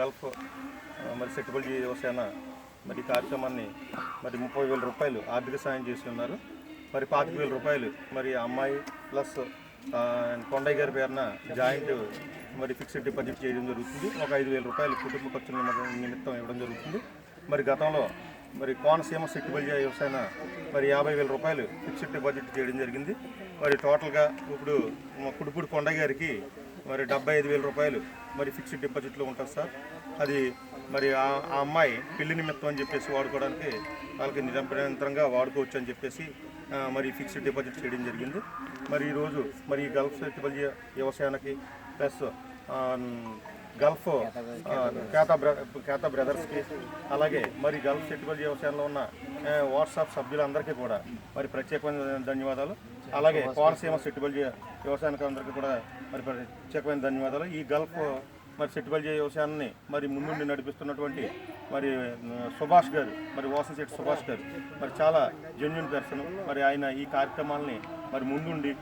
Gulf మరి సెట్టుబడి యువసేన మరి కార్యక్రమాన్ని మరి ముప్పై వేల రూపాయలు ఆర్థిక సాయం చేసి ఉన్నారు మరి పాతిక వేల రూపాయలు మరి అమ్మాయి ప్లస్ కొండయ్య గారి పేరున జాయింట్ మరి ఫిక్స్డ్ డిపాజిట్ చేయడం జరుగుతుంది. ఒక ఐదు వేల రూపాయలు కుటుంబ ఖర్చుల నిమిత్తం- ఇవ్వడం జరుగుతుంది. మరి గతంలో మరి కోనసీమ సెట్టుబడి వ్యవసాయ మరి యాభై వేల రూపాయలు ఫిక్స్డ్ డిపాజిట్ చేయడం జరిగింది. మరి టోటల్గా ఇప్పుడు మా కుడుపుడు కొండయ్య గారికి మరి డెబ్బై ఐదు వేల రూపాయలు మరి ఫిక్స్డ్ డిపాజిట్లో ఉంటుంది సార్. అది మరి ఆ అమ్మాయి పెళ్ళి నిమిత్తం అని చెప్పేసి వాడుకోవడానికి వాళ్ళకి నిరంతరంగా వాడుకోవచ్చు అని చెప్పేసి మరి ఫిక్స్డ్ డిపాజిట్ చేయడం జరిగింది. మరి ఈరోజు మరి గల్ఫ్ సెటిబల్ వ్యవసాయానికి ప్లస్ గల్ఫ్ ఆ, బ్ర బ్రదర్స్కి అలాగే మరి గల్ఫ్ సెటిబల్ వ్యవసాయంలో ఉన్న వాట్సాప్ సభ్యులందరికీ కూడా మరి ప్రత్యేకమైన ధన్యవాదాలు. అలాగే కోనసీమ సెటిబల్ వ్యవసాయానికి అందరికీ కూడా మరి ప్రత్యేకమైన ధన్యవాదాలు. ఈ గల్ఫ్ మరి సెట్టుబడి వ్యవసాయాన్ని మరి ముందుండి నడిపిస్తున్నటువంటి మరి సుభాష్ గారు మరి వాసంశెట్టి సుభాష్ గారు మరి చాలా జెన్యున్ పర్సన్ మరి ఆయన ఈ కార్యక్రమాలని మరి ముందుండి